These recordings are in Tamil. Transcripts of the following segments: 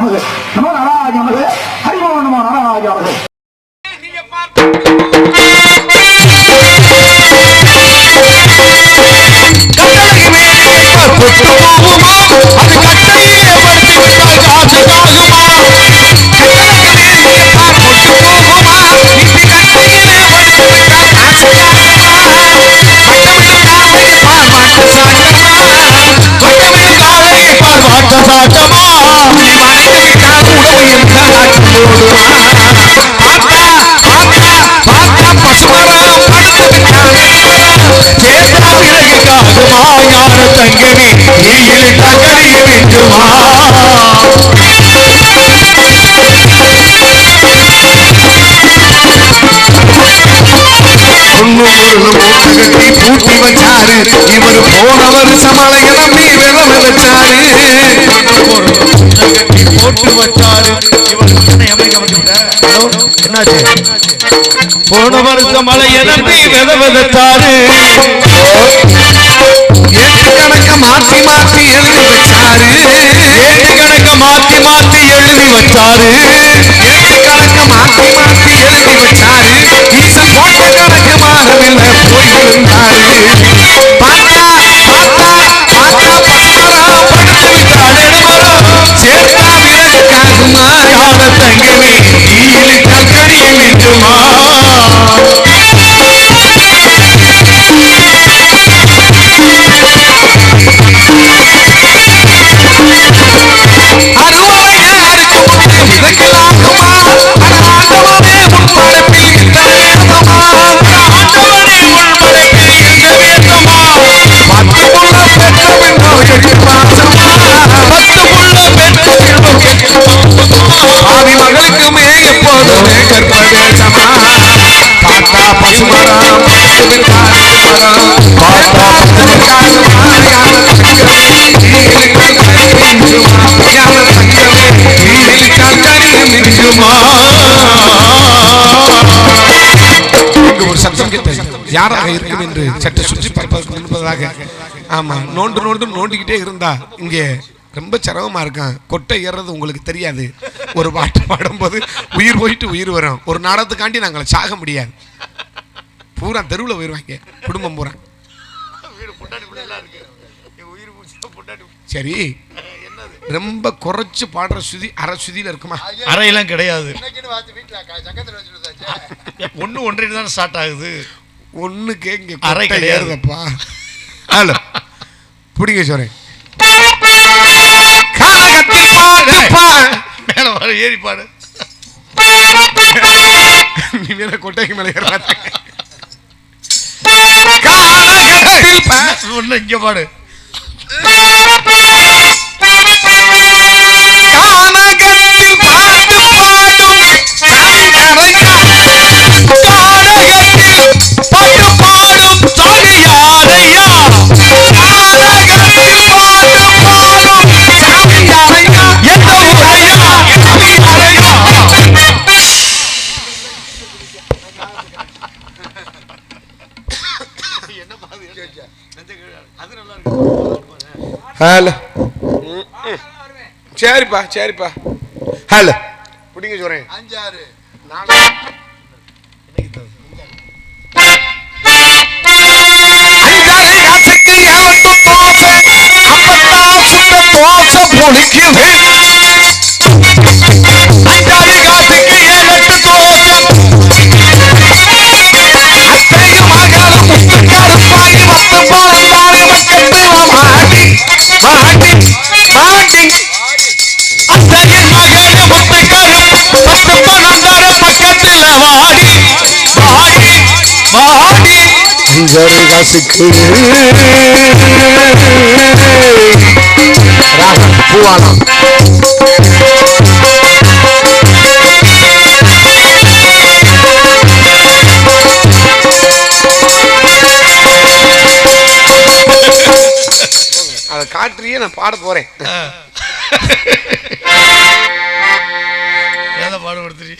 நமது நமோ நாராஜ நமது ஹரிமோ நமோ நாராஜ நமது நீங்க போகுமா அது பூட்டி வச்சாரு. இவர் போன வருஷம் மழைய நம்பி விரவ வச்சாரு போட்டு வச்சாரு. போன வருஷம் மழை நம்பி வித விதைச்சாரு ஏட்டு கணக்க மாத்தி மாத்தி எழுதி வச்சாரு. ஏட்டு கணக்க மாத்தி மாத்தி எழுதி வச்சாரு. ஏட்டு கணக்க மாத்தி மாத்தி எழுதி வச்சாரு. ஈசன் போட்ட கணக்கு மாறவில்லை போயிருந்தாரு. விழுந்தாரு பார்த்தா பார்த்தா பார்த்தா பசுமரா படுத்து விட்டாள் எடுமரம் சேர்த்தா விறகுக்காகுமா யான தங்கமே. அருவாளையே அறுக்க இங்கு ஒரு சத்தம் கேட்டது யாராக இருக்கும் என்று சற்று சுற்றி பார்ப்பதற்கு முன்பதாக ஆமா நோண்டு நோண்டு நோண்டிக்கிட்டே இருந்தா இங்கே ரொம்ப சிரமமா இருக்கான். கொட்டை ஏறுறது உங்களுக்கு தெரியாது. ஒரு பாட்டு பாடும்போது உயிர் போயிட்டு உயிர் வரும். ஒரு நாடகத்துக்காண்டி நாங்களை சாக முடியாது. பூரா தெருவில் போயிடுவாங்க குடும்பம் பூரா. சரி. ரொம்ப குறைச்சு பாடுற சுதி அரை சுதியில இருக்குமா? அறையெல்லாம் கிடையாது. ஒண்ணு ஒன்றரை தான் ஸ்டார்ட் ஆகுது. ஒண்ணுக்கு இங்க அறை அறை கிடையாது. கிடையாதுப்பா ஹலோ பிடிங்க பா மேல வர ஏறி பாடு நீ மேல கொட்டைக்கு மேல ஏற ஒண்ணு இங்க பாடு. ஹலோ. சரிப்பா சரிப்பா. ஹலோ. பிடிங்க சொல்றேன். அஞ்சாறு. தோசை அப்பத்தா பாடி வத்து போலந்தாரு பக்கத்துல மாடி மாடி மாடி அத்தையின் மகளே முத்துக்காரு பத்து போலந்தாரு பக்கத்துல வாடி வாடி வாடி காசுக்கு ராகம் பூவானம் காட்டுறியே நான் பாட போறேன். பாடுபடுத்துறீ.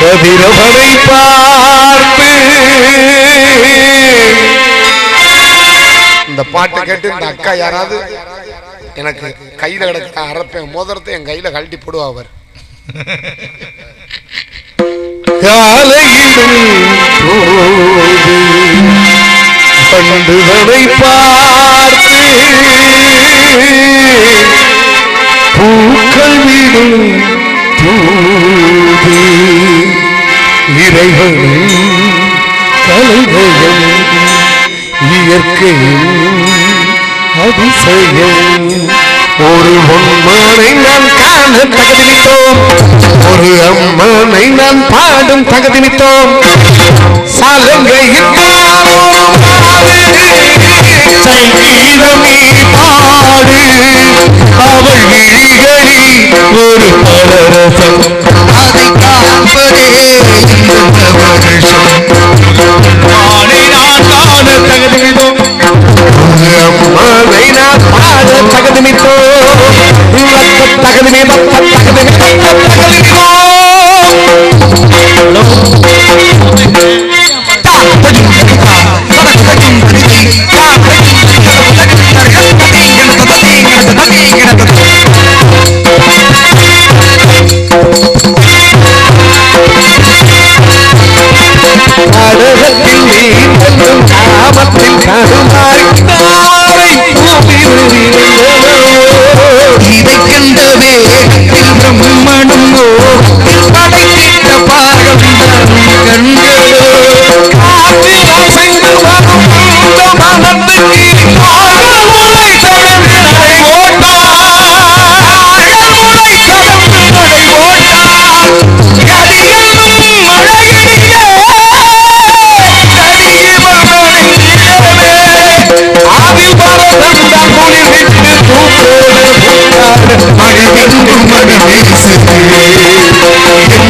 கதிரவனை பார்த்து இந்த பாட்டு கேட்டு இந்த அக்கா யாராவது எனக்கு கையில கிடக்க அரைப்பேன் மோதிரத்தை என் கையில கழட்டி போடுவா அவர். காலையிலும் பண்டுதனை பார்த்து பூக்கள் விடும் தூது இறைவனும் கலைகளும் இயற்கையும் அதிசயம் ஒரு உண்மனை நான் காண தகுதித்தோம் ஒரு அம்மனை நான் பாடும் தகுதித்தோம் சாலங்கையில் சங்கீதமே பாடு. அவள் விழிகளில் ஒரு பலரசம் அதை காண்பதே மாலை நான் காண அம்மாவை நான் பாட தகுதிமித்தோ நாடகத்தில் நீ தன்னும் நாமத்தில் கருமாறி நாரை இதைக்கின்ற வேகத்தில் பிரம்மனும்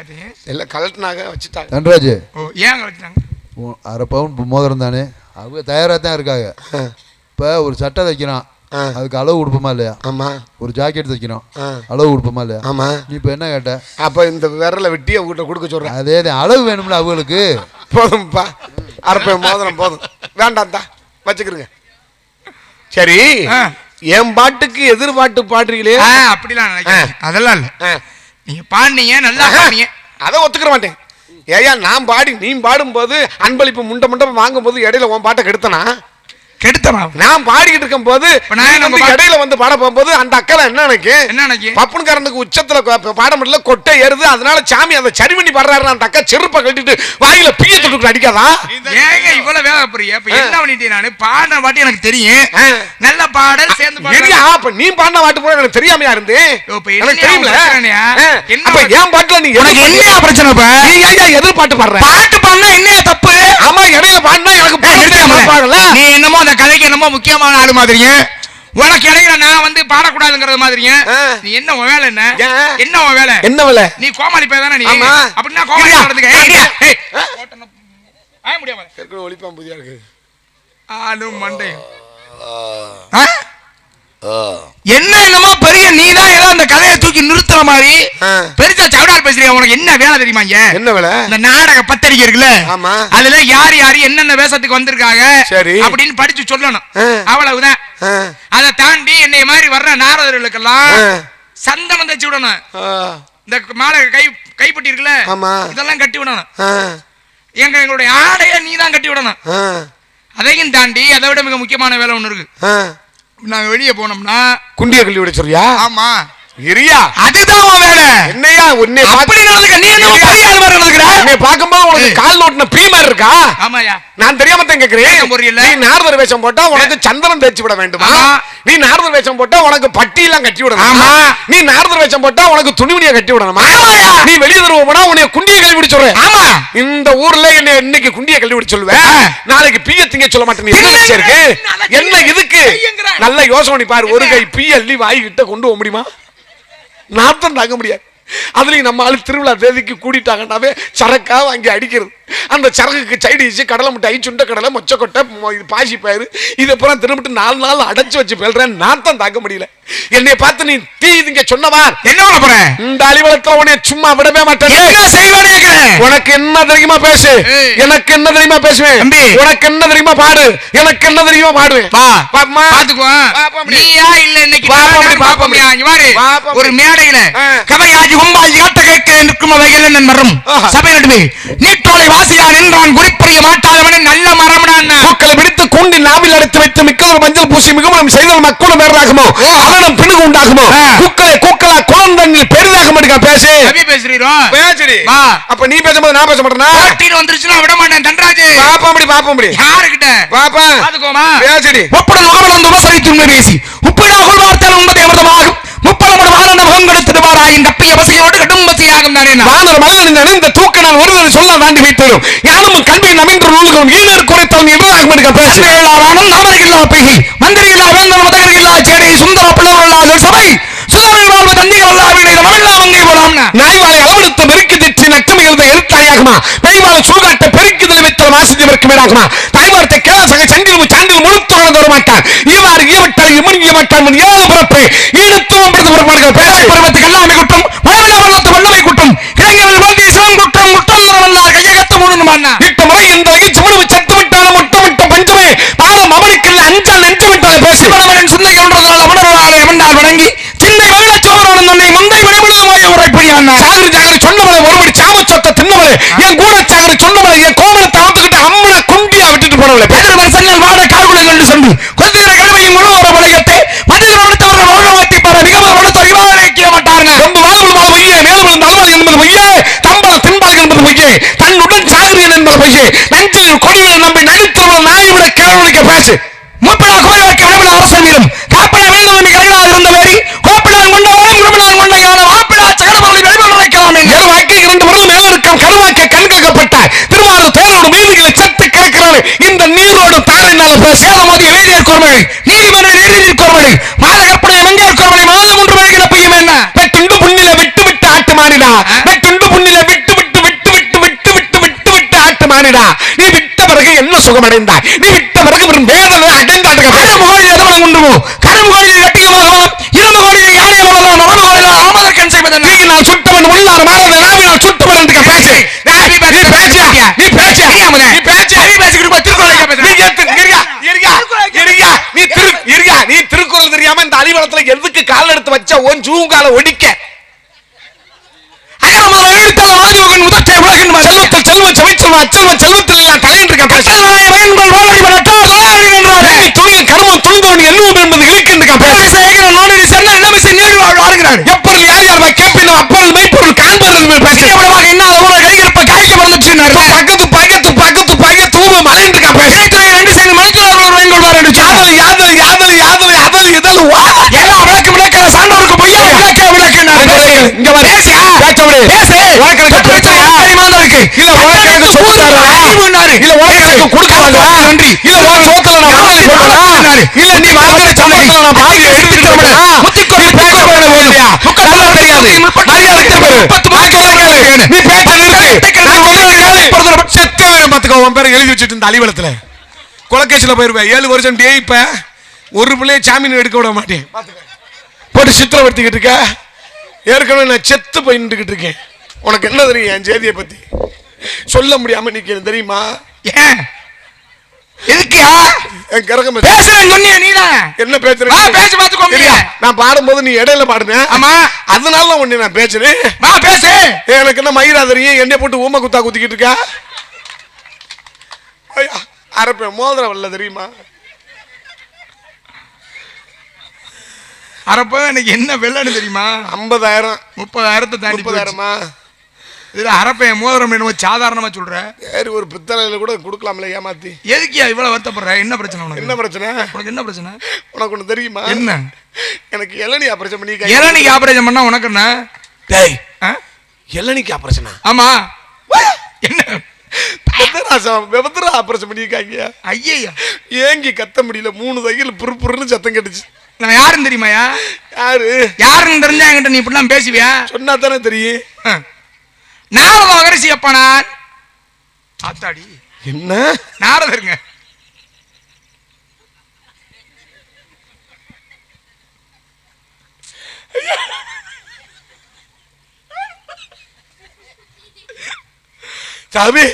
அது? எல்லாம் கலட்டினாங்க வச்சுட்டாங்க. தன்ராஜ் ஓ ஏன் வச்சுட்டாங்க? உன் அரை பவுன் மோதிரம் தானே? அவங்க தயாராக தான் இருக்காங்க. இப்போ ஒரு சட்டை தைக்கிறான். அதுக்கு அளவு கொடுப்போமா இல்லையா? ஆமா. ஒரு ஜாக்கெட் தைக்கிறோம். அளவு கொடுப்போமா இல்லையா? ஆமா. நீ இப்போ என்ன கேட்ட? அப்ப இந்த விரலை வெட்டி அவங்ககிட்ட கொடுக்க சொல்றேன். அதே தான் அளவு வேணும்ல அவங்களுக்கு. போதும்ப்பா அரப்பே மோதிரம் போதும். வேண்டாம் தா வச்சுக்கிறங்க சரி ஆ. என் பாட்டுக்கு எதிர்பாட்டு பாடுறீங்களே? அப்படிலாம் நினைக்கிறேன் அதெல்லாம் இல்லை. நீங்க பாடுனீங்க நல்லா பாடுனீங்க. அதை ஒத்துக்கிற மாட்டேன். ஏயா நான் பாடி நீ பாடும்போது அன்பளிப்பு முண்டை முண்டை வாங்கும்போது இடையில உன் பாட்டை கெடுத்தனா? கெடுத்தமா நான் பாடிக்கிட்டு இருக்கும் போது இடையில வந்து பாட போகும்போது அந்த அக்கறை என்ன எனக்கு? என்ன நினைக்கு பப்புனுக்காரனுக்கு உச்சத்துல பாட முடியல கொட்டை ஏறுது. அதனால சாமி அந்த சரி பண்ணி பாடுறாரு அந்த அக்கா செருப்பை கட்டிட்டு வாயில பீய தொட்டு அடிக்காதா? ஏங்க இவ்வளவு வேலை புரிய இப்ப என்ன பண்ணிட்டேன் நானு? பாடின பாட்டி எனக்கு தெரியும். நல்ல பாடல் சேர்ந்து பாடுறேன். அப்ப நீ பாடின பாட்டு கூட எனக்கு தெரியாமையா இருந்து? எனக்கு என்னையா. என்ன அப்ப? ஏன் பாட்டுல நீ உனக்கு எதிர் என்ன பிரச்சனை இப்ப? நீ ஏன் பாடுற? பாட்டு பாடினா என்ன தப்பு? ஆமா இடையில பாடினா எனக்கு நீ என்னமோ அந்த கதைக்கு என்னமோ முக்கியமான ஆளு மாதிரிங்க உனக்கு இடையில நான் வந்து பாடக்கூடாதுங்கிறது மாதிரிங்க ஆ. நீ என்ன உன் வேலை என்ன? என்ன உன் வேலை? என்ன விலை? நீ கோமாளி பேர் தானே நீ. அப்படின்னா கோமாளி? நடந்துக்க. ஏய், இல்லையா? ஏய், போட்டன- ஆய முடியாம ஒளிப்பான் புதியா இருக்கு. ஆளும் மண்டையும் ஆ? என்ன என்னமோ பெரிய நீ தான் ஏதோ அந்த கதையை தூக்கி நிறுத்துற மாதிரி. பெருசா சவுடார் பேசுறீங்க உனக்கு என்ன வேலை தெரியுமா இங்க என்ன விலை இந்த நாடக பத்திரிக்கை இருக்குல்ல ஆமா. அதுல யார் யார் என்னென்ன வேஷத்துக்கு வந்திருக்காங்க சரி. அப்படின்னு படிச்சு சொல்லணும். அவ்வளவுதான். அதை தாண்டி என்னை மாதிரி வர்ற நாரதர்களுக்கெல்லாம். சந்தனம் தச்சு விடணும். இந்த மாலை கை கைப்பட்டி இருக்குல்ல ஆமா. இதெல்லாம் கட்டி விடணும். எங்க எங்களுடைய ஆடைய நீ தான் கட்டி விடணும். அதையும் தாண்டி அதை விட மிக முக்கியமான வேலை ஒண்ணு இருக்கு ஆ. நாங்க வெளியே போனோம்னா குண்டிய கல்வி விட சொல்றியா ஆமா இரியா. அதுதான் உன் வேலை. என்னையா உன்னை அப்படி நடந்துக்க நீ என்ன ஆள் மாதிரி நடந்துக்கிற? உன்னை பார்க்கும்போது உனக்கு. கால் நோட்டின பிரீமர் இருக்கா? ஆமாயா நான் தெரியாம தான் கேக்குறேன். போடுறீல்ல? நீ நாரதர் வேஷம் போட்டா உனக்கு சந்தனம் தேய்ச்சி விட வேண்டுமா. நீ நாரதர் வேஷம் போட்டா உனக்கு பட்டி எல்லாம் கட்டி விடணும்? ஆமா. நீ நாரதர் வேஷம் போட்டா உனக்கு துணிமணியை கட்டி விடணுமா. நீ வெளியே தருவ போனா உன்னை குண்டிய கல்வி விட சொல்றேன். ஆமா. இந்த ஊர்ல என்ன இன்னைக்கு குண்டிய கல்வி விட சொல்லுவேன். நாளைக்கு பிய திங்க சொல்ல மாட்டேன். என்ன இருக்கு? என்ன என்ன. இதுக்கு. நல்ல யோசனை பாரு. ஒரு என்ன? கை பி அள்ளி வாய் கிட்ட கொண்டு போக முடியுமா? நாத்தம் தாங்க முடியாது. அதுலயும் நம்ம ஆளு திருவிழா தேதிக்கு கூடிட்டாங்கன்னாவே சரக்கா வாங்கி அடிக்கிறது. அந்த சரக்குக்கு சைடிச்சு கடலை மிட்டாய் சுண்ட கடலை மொச்சக்கொட்டை இது பாசி பயிறு இதை பூரா திரும்பிட்டு நாலு நாள் அடைச்சு வச்சு பேல்றேன் நாத்தம் தாங்க முடியல. என்னை பார்த்து நீ தீ இங்க சொன்னவா? என்ன பண்ண போற? இந்த அலிவலத்துல உன்னை சும்மா விடவே மாட்டேன் உனக்கு என்ன தெரியுமா பேசு. எனக்கு என்ன தெரியுமா பேசுவேன். உனக்கு என்ன தெரியுமா பாடு? எனக்கு என்ன தெரியுமா பாடுவேன்? பாத்துக்குவோம். நீயா இல்ல இன்னைக்கு? ஒரு. மேடையில. கவையாஜி கொம்பா நிற்கும் வகையிலன் மரம் வாசியான் என்றான் குறிப்பறிய மாட்டாதவன் நல்ல மரம்டான் பூக்களை கூண்டி நாவில் அடைத்து வைத்து மிக்கவும் மஞ்சள் பூசி மிகவும் செய்தால் மக்களும் பேரலாகுமோ காரணம் பிணக்கு உண்டாகுமோ? குக்களை குக்களா குளம் தண்ணில் நீ பேசும்போது நான் பேச மாட்டேனா? வந்துருச்சுன்னா விட மாட்டேன் தண்டராஜ் பாப்பா அப்படி பாப்பா அப்படி யாருக்கிட்ட? பாப்பா. அதுக்கோமா பேசுறி முப்பது முகமலம் உபசரித்து பேசி முப்பது வார்த்தை உண்பது அமிர்தமாகும் முப்பது முகம் சுந்தர பிள்ளவர்களா சபை. சுந்தரர்களாக தந்தி வல்லாவினை பெருக்கி திற்றி நக்கம் இருந்த எழுத்தாயாகுமா பெய்வாய் சூகாட்ட பெருக்கி திரவித்தல் வாசித்து മുഴുകിയവട്ടായി മുഴുകിയവട്ടാൻ ഏഴ് പുറത്ത് എടുത്തു ഒമ്പത് പുറമാണ് പരമത്തെ കല്ലാമി കുട്ടം போச்சு மூப்பனா கோயிலுக்கு விடுமன அரசமீரும் காப்பன வேண்டுமென்று கலைகளாக இருந்த மாரி கோப்பிலான் கொண்ட ஓம் குருமலான் கொண்ட யான வாப்பிலா சகரமலை வெளிவன் உரைக்கலாம் ஏவாக்க இரண்டு முருகன் மேலருக்கம் கடவாக்க கண் கேட்கப்பட்டார் திருவாரூர் தேரோடு மீன்களை சற்று கிடக்கிறது இந்த நீரோடு தாரினால் சேரமோதி எழுதிய கோர்மொழி நீதிமன்ற எழுதிய கோமலை மாதகப்படை மங்கையர் கோர்மொழி மாதம் ஒன்று வருகிற பெய்யும் என்ன? வெட்டுண்டு புண்ணில விட்டு விட்டு ஆட்டு மாறினா வெட்டுண்டு புண்ணில விட்டு விட்டு விட்டு விட்டு விட்டு விட்டு விட்டு ஆட்டு மாறினா நீ விட்ட பிறகு என்ன சுகமடைந்தாய்? திருக்குறள் எதுக்கு கால் எடுத்து வச்ச உன் ஜூங்கால ஒடிக்க? உனக்கு எனக்கு? தெரியுமா இருக்கு? இல்ல, உனக்கு எனக்கு. இல்ல உனக்கு எனக்கு கொடுக்குறாங்களா நன்றி. இல்ல உன் சோத்துல நான் வாங்கி சொல்றேனா. இல்ல நீ வாங்குற சம்பளத்துல நான் பாதி எடுத்துட்டு தரேனா முத்திக்கொண்டு நீ பேச வேணாம் தெரியாது மரியாதை திரும்ப முப்பத்து மூணு. நீ? பேச்ச நிறுத்து நான். செத்த வேணும் பாத்துக்கோ உன் பேரை எழுதி வச்சுட்டு இந்த அலிவலத்துல கொலகேசில போயிருவேன். ஏழு வருஷம் டே இப்ப. ஒரு பிள்ளைய ஜாமீன் எடுக்க விட மாட்டேன். போட்டு சித்திரவர்த்திக்கிட்டு இருக்க. ஏற்கனவே நான் செத்து போய் நின்றுக்கிட்டு இருக்கேன். உனக்கு என்ன தெரியும் என் செய்தியை பத்தி சொல்ல முடியாம நிக்கிறேன் தெரியுமா ஏன்? எதுக்குயா? என் கரகம் பேசுறேன்னு சொன்னியே நீதான். என்ன பேசுற வா, பேசி பார்த்துக்கோ இல்லையா? நான் பாடும்போது நீ இடையில பாடுன ஆமா. அதனால தான் உன்னை நான் பேசுறேன் வா, பேசு. எனக்கு என்ன மயிரா தெரியும் என்னை போட்டு ஊமை குத்தா குத்திக்கிட்டு இருக்கா ஐயா, அரப்பேன் மோதிரம் வரல தெரியுமா அரப்ப எனக்கு என்ன வெள்ளன்னு தெரியுமா ஐம்பதாயிரம் முப்பதாயிரத்தை. முப்பதாயிரமா இதுல அரப்பைய மோதிரம் என்னமோ சாதாரணமா சொல்ற? சரி ஒரு பித்தளையில கூட கொடுக்கலாம்ல ஏமாத்தி. எதுக்கியா இவ்வளவு வருத்தப்படுற? என்ன பிரச்சனை உனக்கு? என்ன பிரச்சனை? உனக்கு என்ன பிரச்சனை? உனக்கு ஒண்ணு தெரியுமா? என்ன? எனக்கு இளநீ ஆபரேஷன் பண்ணி இளநீக்கு ஆபரேஷன் பண்ணா உனக்கு என்ன? டேய் ஆ? இளநீக்கு ஆபரேஷனா? ஆமா. என்ன? விபத்திர ஆபரேஷன் பண்ணியிருக்காங்க ஐயா ஏங்கி கத்த முடியல மூணு தையல் புரு புருன்னு சத்தம் கட்டுச்சு. நான் யாருன்னு தெரியுமாயா யாரு? யாருன்னு தெரிஞ்சா என்கிட்ட நீ இப்படிலாம் பேசுவியா? சொன்னா தானே தெரியும். ஆ. நாரத மகரிஷி நான் ஆத்தாடி. என்ன? நாரதருங்க. சாமி.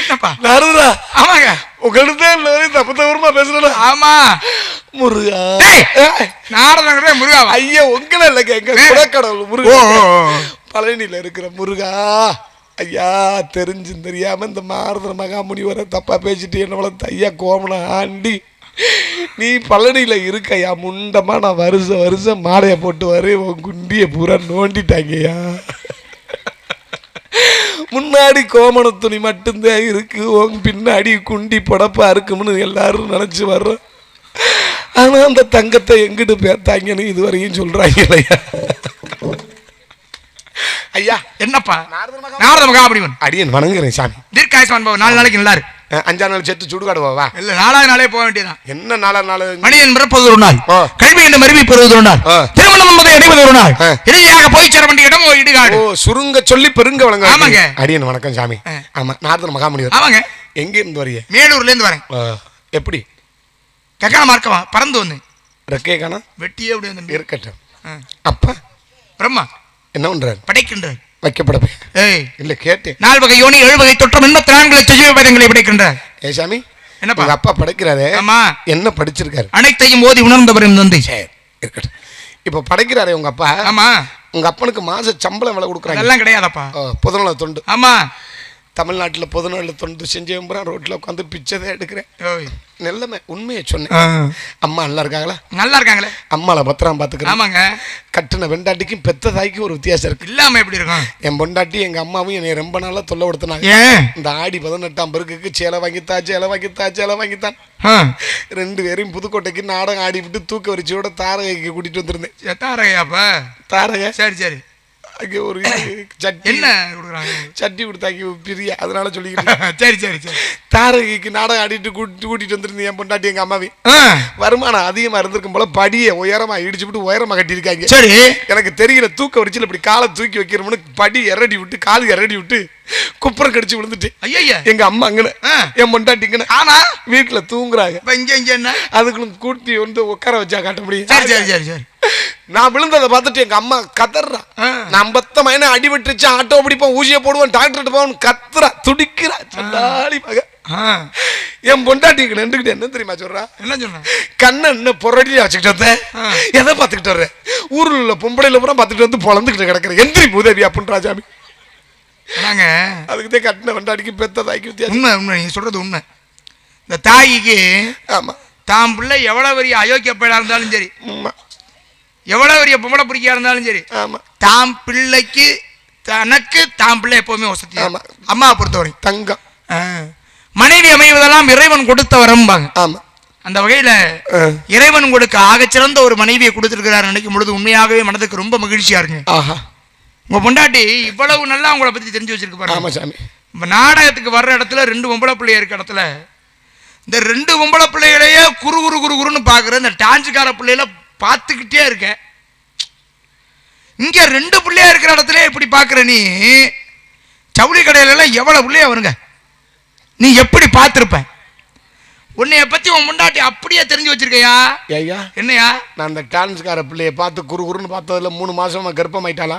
என்னப்பா? நாரதா ஆமாங்க. உங்கள்கிட்ட எல்லாரும் தப்பு தவறுமா பேசுறா ஆமா. முருகா. நாரதங்கிறதே முருகாவா? ஐயா உங்களை இல்லைங்க. எங்க முருகா. பழனியில் இருக்கிற முருகா ஐயா தெரிஞ்சும் தெரியாமல் இந்த மாறுதல் மகாமுனிவரை தப்பாக பேசிட்டு என்ன வளர்த்து ஐயா கோமனை ஆண்டி. நீ பழனியில் இருக்கையா? முண்டமாக நான் வருஷம் வருஷம் மாலையை போட்டு வரு உன் குண்டியை பூரா நோண்டிட்டாங்கய்யா. முன்னாடி கோமண துணி மட்டும்தான் இருக்கு. உன் பின்னாடி குண்டி புடப்பாக இருக்கும்னு எல்லாரும் நினச்சி வர்றோம். ஆனால் அந்த தங்கத்தை எங்கிட்டு பேத்தாங்கன்னு இதுவரையும் சொல்கிறாங்க இல்லையா? ஐயா என்னப்பா? நாரத மகாபடிவன் அடியன் வணங்குறேன் சாமி. தீர்க்காயுஷ்மான் பவன் நாலு நாளைக்கு நல்லா இருக்கு அஹ், அஞ்சா நாள் செத்து சுடுகாடு வா. இல்ல நாலாவது நாளே போக வேண்டியதான் என்ன நாளா நாள்? மனிதன் பிறப்பது ஒரு நாள். கல்வி என்று மருவி பெறுவது ஒரு நாள். திருமணம் என்பதை அடைவது ஒரு நாள். இறுதியாக போய் சேர வேண்டிய இடம் ஒரு ஓ இடுகாடு சுருங்க சொல்லி பெருங்க வணங்க ஆமாங்க. அடியன் வணக்கம் சாமி. ஆமா நாரதன் மகாமுனிவர் ஆமாங்க. எங்க இருந்து வரிய மேலூர்ல இருந்து வரேன் எப்படி? கக்கான மார்க்கவா? பறந்து வந்தேன். ரெக்கே காணா வெட்டியே அப்படி வந்து இருக்கட்டும். அப்பா. பிரம்மா. என்ன பண்றாரு? படைக்கின்றார். வைக்கப்படவே. ஏய் இல்ல கேட்டேன். நால் வகை யோனி ஏழு வகை தொற்றம் எண்பத்தி நான்கு லட்ச ஜீவபேதங்களை படைக்கின்றார். ஏ சாமி என்னப்பா? அப்பா படைக்கிறாரு. ஆமா. என்ன படிச்சிருக்காரு? அனைத்தையும் ஓதி உணர்ந்தவரின் தந்தை. சரி இருக்கட்டும். இப்ப படைக்கிறாரே உங்க அப்பா. ஆமா. உங்க அப்பனுக்கு மாச சம்பளம் விலை கொடுக்குறாங்க. அதெல்லாம் கிடையாதப்பா. பொதுநல தொண்டு. ஆமா. தமிழ்நாட்டில் பொதுநல தொண்டு செஞ்சவன் ரோட்ல உட்காந்து பிச்சை எடுக்கிறேன். ஓய். நெல்லமே உண்மையை சொன்னேன். அம்மா நல்லா இருக்காங்களா? நல்லா இருக்காங்களே. அம்மால பத்திரம் பாத்துக்கிறேன் ஆமாங்க. கட்டின வெண்டாட்டிக்கும் பெத்த தாய்க்கும் ஒரு வித்தியாசம் இருக்கு. இல்லாம எப்படி இருக்கும்? என் பொண்டாட்டி எங்க அம்மாவும் என்னை ரொம்ப நாளா தொல்லை கொடுத்தனாங்க. இந்த ஆடி பதினெட்டாம் பெருக்குக்கு சேலை வாங்கித்தா சேலை வாங்கித்தா சேலை வாங்கித்தான். ரெண்டு பேரையும் புதுக்கோட்டைக்கு நாடகம் ஆடி விட்டு தூக்க வரிச்சியோட தாரகைக்கு கூட்டிட்டு வந்திருந்தேன். எத்தாரையாப்பா தாரகை. சரி சரி. அங்கே ஒரு சட்டி. என்ன கொடுக்குறாங்க? சட்டி கொடுத்தாங்க பிரியா. அதனால சொல்லிக்கிட்டு சரி சரி சரி. தாரகைக்கு நாடகம் ஆடிட்டு கூட்டி கூட்டிட்டு வந்திருந்தேன் என் பொண்டாட்டி எங்க அம்மாவையும் ஆ. வருமானம் அதிகமா இருந்திருக்கும் போல படியை உயரமா இடிச்சு விட்டு உயரமா கட்டியிருக்காங்க. சரி. எனக்கு தெரியல தூக்க வரிச்சில இப்படி காலை தூக்கி வைக்கிறோம்னு படி எரடி விட்டு கால் எரடி விட்டு குப்புறம் கடிச்சு விழுந்துட்டு. ஐயா எங்க அம்மா அங்கன ஆ. என் பொண்டாட்டி இங்கன. ஆனா? வீட்டுல தூங்குறாங்க. இங்க இங்க என்ன? அதுக்குள்ள கூட்டி வந்து உட்கார வச்சா காட்ட சரி சரி முடியும் சரி சரி. நான் விழுந்ததை பார்த்துட்டு எங்க அம்மா கதறா. ஆ. நான் பத்த மயனை அடி விட்டுச்சு ஆட்டோ பிடிப்போம் ஊசியை போடுவோம் டாக்டர்கிட்ட போவோம் கத்துறா துடிக்கிறா சண்டாளி மக. என் பொண்டாட்டிக்கு நின்றுக்கிட்டு என்ன தெரியுமா சொல்றா? என்ன சொன்ன கண்ணை இன்னும் புரடியா வச்சுக்கிட்டு. எதை பார்த்துக்கிட்டு வர்றேன் ஊரில் உள்ள பொம்பளையில பூரா பார்த்துட்டு வந்து பொழந்துக்கிட்டு கிடக்குறேன். எந்திரி பூதேவி அப்படின்னு ராஜாமி. நாங்க அதுக்கு தான் கட்டின வண்டாடிக்கு பெத்த தாய்க்கு வித்தியாசம். உண்மை உண்மை நீங்க சொல்றது உண்மை. இந்த தாய்க்கு ஆமா. தாம் பிள்ளை எவ்வளவு பெரிய அயோக்கிய பயலா இருந்தாலும் சரி உண்மை. எவ்வளவு பெரிய பொம்பளை பிடிக்கா இருந்தாலும் சரி ஆமா. தாம் பிள்ளைக்கு தனக்கு தாம் பிள்ளை எப்பவுமே வசதி. ஆமா. அம்மாவை பொறுத்தவரை. தங்கம். மனைவி அமைவதெல்லாம் இறைவன் கொடுத்த வரம்பாங்க. ஆமா. அந்த வகையில. இறைவன் உங்களுக்கு ஆகச்சிறந்த ஒரு மனைவியை கொடுத்திருக்கிறார் நினைக்கும் பொழுது உண்மையாகவே மனதுக்கு ரொம்ப மகிழ்ச்சியா இருக்குங்க. ஆஹா. உங்க பொண்டாட்டி இவ்வளவு நல்லா உங்களை பத்தி தெரிஞ்சு வச்சிருக்கு பாருங்க. சாமி. இப்ப நாடகத்துக்கு வர்ற இடத்துல ரெண்டு பொம்பளை பிள்ளைய இருக்க இடத்துல இந்த ரெண்டு பொம்பளை பிள்ளைகளையே குறு குறு குறு குருன்னு பாக்குற இந்த டான்ஸுக்கார பிள்ளைகள பார்த்துக்கிட்டே இருக்க. இங்க ரெண்டு பிள்ளையா இருக்கிற இடத்துல இப்படி பாக்குற நீ ஜவுளி கடையில எல்லாம் எவ்வளவு பிள்ளையா வருங்க? நீ எப்படி பார்த்திருப்ப உன்னைய பத்தி உன் முண்டாட்டி அப்படியே தெரிஞ்சு வச்சிருக்கையா? ஐயா என்னையா? நான் அந்த டான்ஸ்கார பிள்ளைய பார்த்து குறு குறுன்னு பார்த்ததுல மூணு மாசமா கர்ப்பமாயிட்டாளா?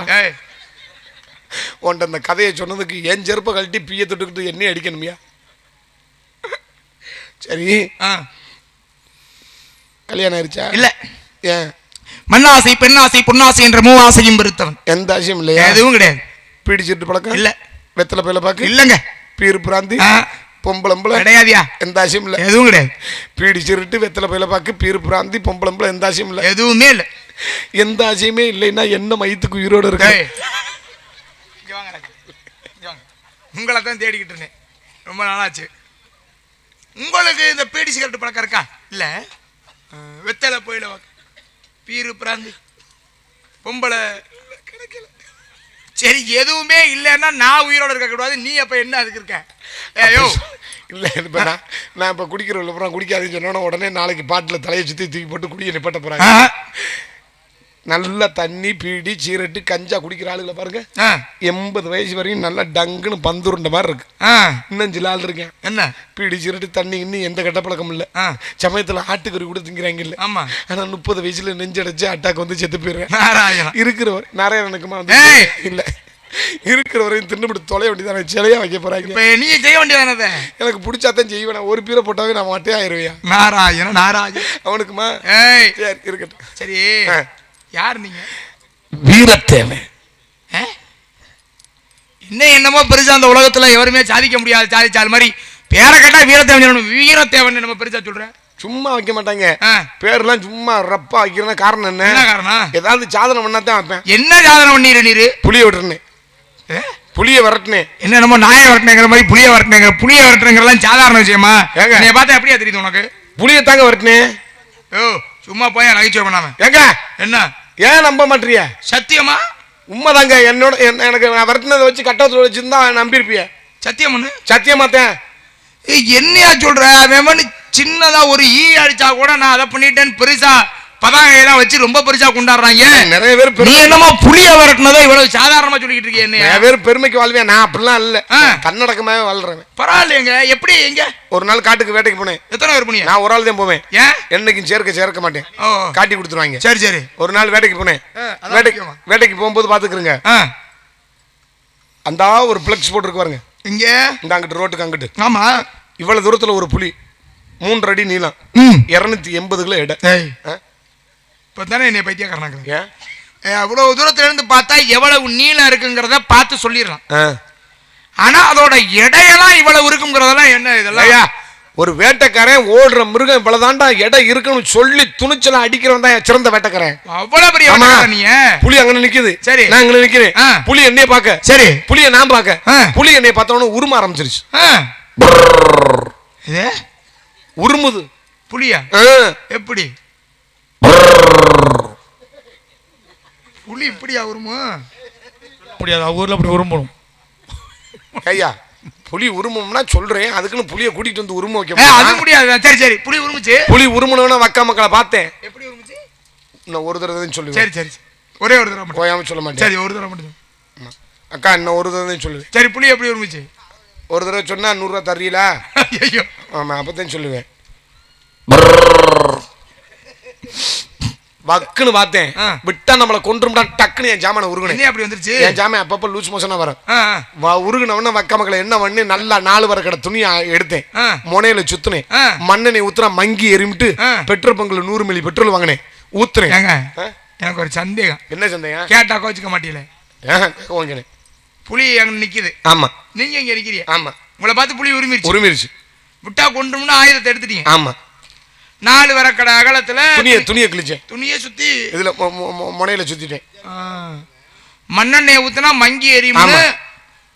உன்ட்ட அந்த கதையை சொன்னதுக்கு என் செருப்பை கழட்டி பிய தொட்டுக்கிட்டு என்ன அடிக்கணுமியா? சரி. ஆ, கல்யாணம் ஆயிருச்சா? இல்ல. ஏன்? மண்ணாசை பெண்ணாசை பொன்னாசை என்ற மூவாசையும் பெருத்தவன். எந்த ஆசையும் இல்லையா? எதுவும் கிடையாது. பீடிச்சிட்டு பழக்கம்? இல்ல. வெத்தலை பையில பாக்கு? இல்லங்க. Beer brandy? ஆ, பொம்பளம்பளை கிடையாதியா. எந்த ஆசையும் இல்லை. எதுவும் கிடையாது. பீடி சிருட்டு வெத்தலை பையில பாக்கு பீரு பிராந்தி பொம்பளம்பளை எந்த ஆசையும் இல்லை. எதுவுமே இல்ல. எந்த ஆசையுமே இல்லைன்னா என்ன மயத்துக்கு உயிரோடு இருக்கு ஏய், இங்க வாங்க ராஜா. இங்க வாங்க. உங்களை தான் தேடிக்கிட்டு இருந்தேன். ரொம்ப நாளாச்சு. உங்களுக்கு இந்த பீடி சிகரெட் பழக்கம் இருக்கா? இல்ல. வெத்தலை போயில பீரு பிராந்தி பொம்பளை கிடைக்கல சரி எதுவுமே இல்லைன்னா நான் உயிரோட இருக்க கூடாது. நீ அப்ப என்ன அதுக்கு இருக்க? ஏயோ இல்லை இப்போ நான் நான் இப்போ குடிக்கிறவங்கள அப்புறம் குடிக்காதுன்னு சொன்னோன்னா உடனே நாளைக்கு பாட்டில் தலையை சுற்றி தூக்கி போட்டு குடிய நிப்பாட்ட போகிறாங்க நல்ல தண்ணி பீடி சீரட்டு கஞ்சா குடிக்கிற ஆளுகளை பாருங்க. எண்பது வயசு வரையும் நல்லா டங்குன்னு பந்துருண்ட மாதிரி இருக்கு. இன்னும் சில ஆள் இருக்கேன். என்ன? பீடி சீரட்டு தண்ணி இன்னும் எந்த கெட்ட பழக்கம் இல்லை. சமயத்தில் ஆட்டுக்கறி கூட திங்கிறாங்க இல்லை. ஆமா. ஆனால் முப்பது வயசுல நெஞ்சடைச்சு அட்டாக் வந்து செத்து போயிடுறேன் இருக்கிறவர் நாராயணனுக்குமா! இல்லை. இருக்கிற வரையும் தின்னுபிட்டு தொலைய வேண்டியதானே சிலையா வைக்க போறாங்க நீங்க செய்ய வேண்டியதானத எனக்கு பிடிச்சாதான் செய்வேன். ஒரு பீரை போட்டாவே நான் மட்டே ஆயிருவேன். நாராயண நாராயண அவனுக்குமா? சரி இருக்கட்டும். சரி. யார் நீங்க? வீரத்தேவன். ஆ? இன்னும் என்னமோ பெருசா அந்த உலகத்துல எவருமே சாதிக்க முடியாது சாதிச்சால் மாதிரி பேரை கேட்டா வீரத்தேவன் சொல்லணும். வீரத்தேவன் நம்ம பெருசா சொல்றேன் சும்மா வைக்க மாட்டாங்க. ஆ. பேர்லாம் சும்மா ரப்பா வைக்கிறனா காரணம் என்ன? என்ன காரணம்? ஏதாவது சாதனை பண்ணா தான் வைப்பேன். என்ன சாதனை பண்ணீரு நீரு? புளிய விட்டுறனே ஏ? புளிய விரட்டினேன் என்ன நம்ம நாயை வரட்டினங்கிற மாதிரி புளிய வரட்டினங்கிற புளிய வரட்டுங்கிறலாம் சாதாரண விஷயமா? ஏங்க? நீ பார்த்தா எப்படியா தெரியுது உனக்கு? புளிய தாங்க விரட்டினேன் ஓ சும்மா போய் நகைச்சுவை பண்ணாம. ஏங்க. என்ன? ஏன் நம்ப மாட்டிய சத்தியமா? உண்மைதாங்க. என்னோட என்- எனக்கு நான் விரட்டினதை வச்சு கட்டத்தில் வச்சிருந்தா நம்பியிருப்பிய சத்தியம் பண்ணு சத்தியமாத்தேன் என்னையா சொல்ற? அவன் வந்து சின்னதா ஒரு ஈ அடிச்சா கூட நான் அதை பண்ணிட்டேன் பெருசா பதாகையெல்லாம் வச்சு ரொம்ப பெருசா கொண்டாடுறாங்க. நிறைய பேர் நீ என்னமோ புளிய வரட்டினதோ இவ்வளவு சாதாரணமா சொல்லிக்கிட்டு இருக்கிய நிறைய பேர் பெருமைக்கு வாழ்வேன் நான் அப்படிலாம் இல்ல. தன்னடக்கமாவே வாழ்றேன் பரவாயில்லையங்க. எப்படி எங்க? ஒரு நாள் காட்டுக்கு வேட்டைக்கு போனேன். எத்தனை பேர் பண்ணியா நான் ஒரு ஆள் தான் போவேன். ஏன் என்னைக்கும் சேர்க்க சேர்க்க மாட்டேன். காட்டி கொடுத்துருவாங்க. சரி சரி. ஒரு நாள் வேட்டைக்கு போனேன். வேட்டைக்கு. வேட்டைக்கு போகும்போது பாத்துக்கிறேங்க அந்த ஒரு பிளக்ஸ் போட்டுருக்கு பாருங்க. இங்க? இந்த அங்கிட்டு ரோட்டுக்கு அங்கிட்டு. ஆமா. இவ்வளவு தூரத்துல ஒரு புலி. மூன்று அடி நீளம் இருநூத்தி எண்பது கிலோ எடை? இப்போ தானே என்னை பைத்தியக்காரனாங்க ஏன்? அவ்வளவு தூரத்துல இருந்து பார்த்தா எவ்வளவு நீளம் இருக்குங்கிறத பார்த்து சொல்லிடலாம் ஆ. ஆனா அதோட எடையெல்லாம் இவ்வளவு இருக்குங்கிறதெல்லாம் என்ன இதெல்லாம்? ஒரு வேட்டைக்காரன் ஓடுற மிருகம் இவ்வளவுதான்டா எடை இருக்குன்னு சொல்லி துணிச்சலா அடிக்கிறவன் தான் சிறந்த வேட்டைக்காரன். அவ்வளவு பெரிய ஆமா. வேட்டைக்காரன் நீ புலி அங்க நிக்குது. சரி. நான் அங்க நிக்கிறேன். புலி என்னைய பாக்க சரி. புலிய நான் பாக்க. புலி என்னைய பார்த்தவன உரும ஆரம்பிச்சிருச்சு. உருமுது. புலியா? ஆ. எப்படி? புலி இப்படியா வருமா முடியாது அவங்க ஊர்ல அப்படி விரும்பணும் ஐயா புலி உருமும்னா சொல்றேன். அதுக்குன்னு புலிய கூட்டிட்டு வந்து உரும வைக்க அது? முடியாது. சரி சரி. புலி உருமுச்சு. புலி உருமுனவன வக்கா மக்களை பார்த்தேன். எப்படி உருமுச்சு? இன்னும் ஒரு தடவை தான் சொல்லுவேன். சரி சரி சரி. ஒரே ஒரு தடவை மட்டும். கோயாம சொல்ல மாட்டேன். சரி ஒரு தடவை மட்டும் சொல்லு. அக்கா இன்னும் ஒரு தடவை தான் சொல்லுவேன். சரி புலி எப்படி உருமுச்சு? ஒரு தடவை சொன்னா நூறுரூவா தரீங்களா ஐயோ ஆமா அப்பதான் சொல்லுவேன். வக்குன்னு பார்த்தேன். விட்டா நம்மளை கொன்றும்டா டக்குன்னு என் ஜாமான உருகுனேன். என்ன அப்படி வந்துருச்சு? என் ஜாமான் அப்பப்போ லூஸ் மோசனா வரும். உருகுனவன வக்க மக்களை என்ன பண்ணி நல்லா நாலு வர கடை துணியை எடுத்தேன். முனையில சுத்துனேன். மண்ணெண்ணெய் ஊத்துனா மங்கி எரிமிட்டு. பெட்ரோல் பங்க்ல நூறு மில்லி பெட்ரோல் வாங்கினேன். ஊத்துனேன். ஆ? எனக்கு ஒரு சந்தேகம். என்ன சந்தையா கேட்டா கோச்சுக்க மாட்டீங்களே? புலி அங்க நிக்குது. ஆமா. நீங்க இங்க நிக்கிறீங்க ஆமா. உங்களை பார்த்து புலி உரிமிருச்சு. உரிமிருச்சு. விட்டா கொண்டும்னு ஆயுதத்தை எடுத்துட்டீங்க. ஆமா. நாலு வரக்கடை அகலத்துல துணியை துணியை கிழிச்சேன். துணியை சுத்தி இதுல முனையில சுத்திட்டேன். ஆ, மண்ணெண்ணெய் ஊத்துனா மங்கி எரியும்னு.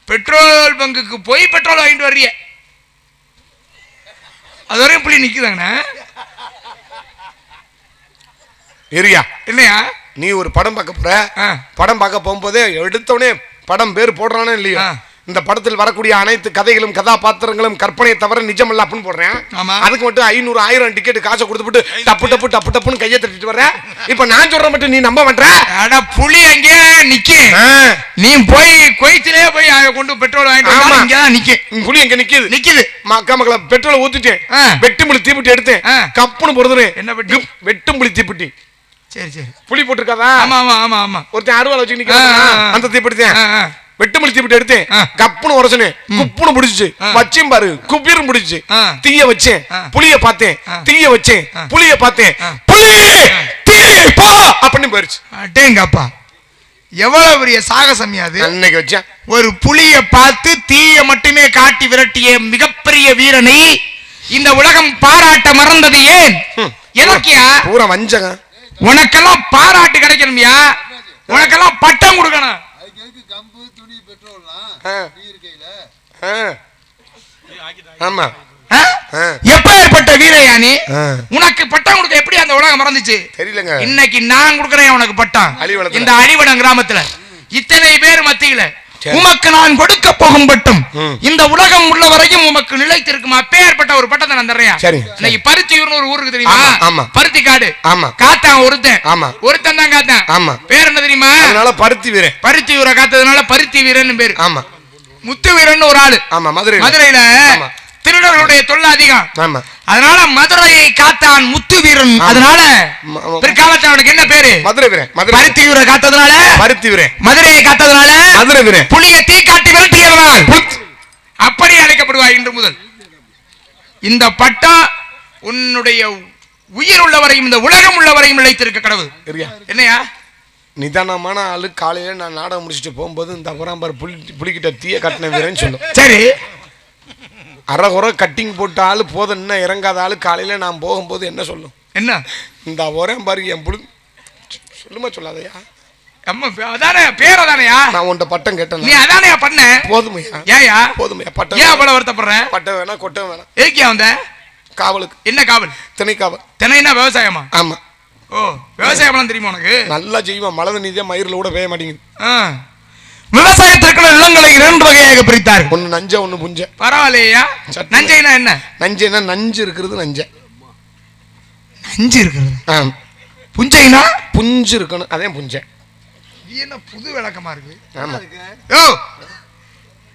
பெட்ரோல் பங்குக்கு போய் பெட்ரோல் வாங்கிட்டு வர்றிய அது வரையும் புள்ளி நிக்குதாங்கண்ணா? எரியா இல்லையா? நீ ஒரு படம் பார்க்க போற. படம் பார்க்க போகும்போதே எடுத்தவனே படம் பேர் போடுறானே இல்லையா. இந்த படத்தில் வரக்கூடிய அனைத்து கதைகளும் கதாபாத்திரங்களும் கற்பனையை தவிர நிஜமல்ல அப்படின்னு போடுறேன். அதுக்கு மட்டும் ஐநூறு ஆயிரம் டிக்கெட் காசை கொடுத்துட்டு டப்பு டப்பு டப்பு டப்புன்னு கையை தட்டிட்டு வர்ற. இப்ப நான் சொல்ற மட்டும் நீ நம்ப மாட்ட அட புலி அங்கே நிக்கு. நீ போய் குவைத்திலே போய் அங்க கொண்டு பெட்ரோல் வாங்கிட்டு ஆமா. வந்தா இங்கதான் நிக்கு. புலி எங்க நிக்குது. நிக்குது. மக்கா மக்கள பெட்ரோலை ஊத்திட்டேன். வெட்டும்புளி தீப்பிட்டி எடுத்தேன். கப்புன்னு பொறுதுறேன் என்ன பெட்டி? வெட்டும்புளி தீப்பிட்டி. சரி சரி. புளி போட்டிருக்காதா? ஆமா ஆமா ஆமா ஆமா. ஒருத்தன் அருவாள் வச்சு நிக்கிறான். அந்த தீப்பிடித்தேன் வெட்டுமல்லி தீப்பிட்டு எடுத்தேன். கப்புன்னு உரசனே குப்புன்னு முடிச்சு ஆ. வச்சேன் பாரு. குப்பீரும் முடிச்சு ஆ. தீய வச்சேன். ஆ. புளிய பார்த்தேன். தீய வச்சேன். புளிய பார்த்தேன். ஆ. புளி! தீ! போ! அப்படின்னு போயிருச்சு. அடேங்கப்பா. எவ்வளவு பெரிய சாகசம்யா அது? அன்னைக்கு வச்சேன் ஒரு புலிய பார்த்து தீய மட்டுமே காட்டி விரட்டிய மிகப்பெரிய வீரனை இந்த உலகம் பாராட்ட மறந்தது ஏன். எனக்கியா பூரா வஞ்சங்க உனக்கெல்லாம் பாராட்டு கிடைக்கணும்யா? உனக்கெல்லாம் பட்டம் கொடுக்கணும் அதுக்கு எதுக்கு கம்பு துணி பெட்ரோல்லாம் ஆ. நீ இருக்கையில ஆ. ஆமா ஆ? ஆ. எப்ப ஏற்பட்ட வீரையா நீ ஆ. உனக்கு பட்டம் கொடுக்க எப்படி அந்த உலகம் மறந்துச்சு தெரியலங்க இன்னைக்கு நான் கொடுக்கறேன் உனக்கு பட்டம். இந்த அழிவடம் கிராமத்துல இத்தனை பேர் மத்தியில. உமக்கு நான் கொடுக்க போகும் பட்டம். இந்த உலகம் உள்ள வரைக்கும் உமக்கு நிலைத்திருக்கும்? அப்பேற்பட்ட ஒரு பட்டத்தை நான் தர்றேன். இன்னைக்கு பருத்தியூர்னு ஒரு ஊருக்கு தெரியுமா? ஆமா. பருத்தி காடு. ஆமா. காத்தான் ஒருத்தன். ஆமா. ஒருத்தன் தான் காத்தான். ஆமா. பேர் என்ன தெரியுமா? அதனால பருத்தி வீரன். பருத்தி ஊரை காத்ததுனால பருத்தி வீரன் பேரு. ஆமா. முத்து வீரன் ஒரு ஆளு. ஆமா மதுரை மதுரையில. திருடர்களுடைய தொல்லை அதிகம் ஆமா. அதனால மதுரையை காத்தான் முத்து வீரன். அதனால பிற்காலத்துல அவனுக்கு என்ன பேரு? மதுரை வீரன் பருத்தி ஊரை காத்ததுனால? பருத்தி வீரன். மதுரையை காத்ததுனால? மதுரை வீரன். புலியை தீ காட்டி விரட்டியதனால் அப்படி அழைக்கப்படுவாய் இன்று முதல். இந்த பட்டம் உன்னுடைய உயிர் உள்ளவரையும் இந்த உலகம் உள்ளவரையும் நிலைத்திருக்க கடவுள். என்னையா? நிதானமான ஆளு காலையில நான் நாடகம் முடிச்சுட்டு போகும்போது இந்த அபராம்பர் புலி புலிக்கிட்ட தீய கட்டின வீரன்னு சொல்லும். சரி. அறகுறை கட்டிங் போட்ட ஆளு போதும் இன்னும் இறங்காத ஆளு காலையில நான் போகும்போது என்ன சொல்லும்? என்ன? இந்த ஒரே பாரு என் புலி சொல்லுமா சொல்லாதயா? அம்மா அதானே பேர் அதானையா? நான் உன்ட்ட பட்டம் நீ கேட்டேன் அதானையா பண்ண? போதுமையா? ஏயா? போதுமையா? ஏன் பட்டம் அவ்வளவு வருத்தப்படுற? பட்டம் வேணாம் கொட்டம் வேணாம். எதுக்கியா வந்த? காவலுக்கு. என்ன காவல்? திணை காவல் தினைனா விவசாயமா? ஆமா. ஓ விவசாயம் தெரியுமா உனக்கு? நல்லா செய்வான் மழை தான் மயிரில் கூட பெய்ய மாட்டேங்குது. ஆ. விவசாயத்திற்குள்ள நிலங்களை இரண்டு வகையாக பிரித்தார்கள். ஒன்னு நஞ்ச ஒன்னு புஞ்ச. பரவாயில்லையா. நஞ்சைனா என்ன? நஞ்சைன்னா நஞ்சு இருக்கிறது நஞ்ச. நஞ்சு இருக்கிறது. புஞ்சைனா? புஞ்சு இருக்கணும். அதே புஞ்ச. என்ன புது விளக்கமா இருக்கு? ஆமா. ஓ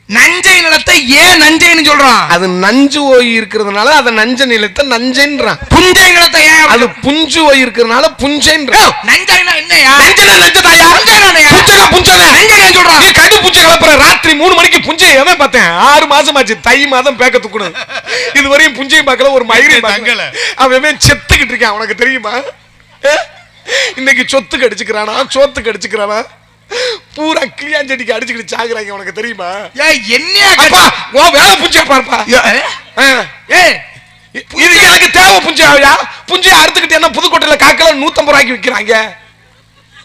நஞ்சை நிலத்தை ஏன் நஞ்சைன்னு சொல்றான்? அது நஞ்சு ஓய் இருக்கிறதுனால அதை நஞ்ச நிலத்தை நஞ்சைன்றான். புஞ்சை நிலத்தை ஏன் அது புஞ்சு ஓய் இருக்கிறதுனால புஞ்சைன்றான். நஞ்சைனா என்னையா நஞ்சனா நஞ்சதாயா? புஞ்சைனா என்னையா? புஞ்சனா. புஞ்சனா நஞ்சைனா சொல்றான் நீ கடு புஞ்சை கலப்புற ராத்திரி மூணு மணிக்கு புஞ்சை எவன் பார்த்தேன்? ஆறு மாசம் ஆச்சு. தை மாதம் பேக்க துக்கணும். இதுவரையும் புஞ்சையும் பார்க்கல ஒரு மயிரையும் பார்க்கல. அவன் செத்துக்கிட்டு இருக்கான். உனக்கு தெரியுமா? இன்னைக்கு சொத்துக்கு அடிச்சுக்கிறானா சோத்துக்கு அடிச்சுக்கிறானா பூரா கிளியாஞ்செடிக்கு அடிச்சுக்கிட்டு சாகுறாங்க. உனக்கு தெரியுமா? ஏய் என்னையா அப்பா உன் வேலை புஞ்சை பார்ப்பா. இது எனக்கு தேவை புஞ்சையா? புஞ்சையை அறுத்துக்கிட்டு என்ன புதுக்கோட்டையில காக்கல நூத்தம்பது ரூபாய்க்கு விற்கிறாங்க?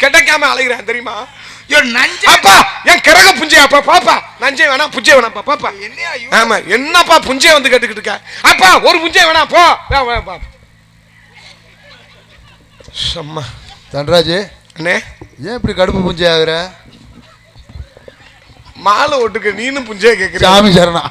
கிடைக்காம அலைகிறேன் தெரியுமா? அப்பா என் கிரக புஞ்சை அப்பா பாப்பா. நஞ்சை வேணாம் புஞ்சை வேணாம் பாப்பா. என்னையா ஐயோ? ஆமா என்னப்பா புஞ்சை வந்து கேட்டுக்கிட்டு இருக்க? அப்பா ஒரு புஞ்சை வேணாம் போ. வா, வா, வா. அம்மா தன்ராஜ் அண்ணே. ஏன் இப்படி கடுப்பு பூஞ்சி ஆகுற மாலை ஓட்டுக்க நீனும் புஞ்சையை கேட்குற சாமி சரணா.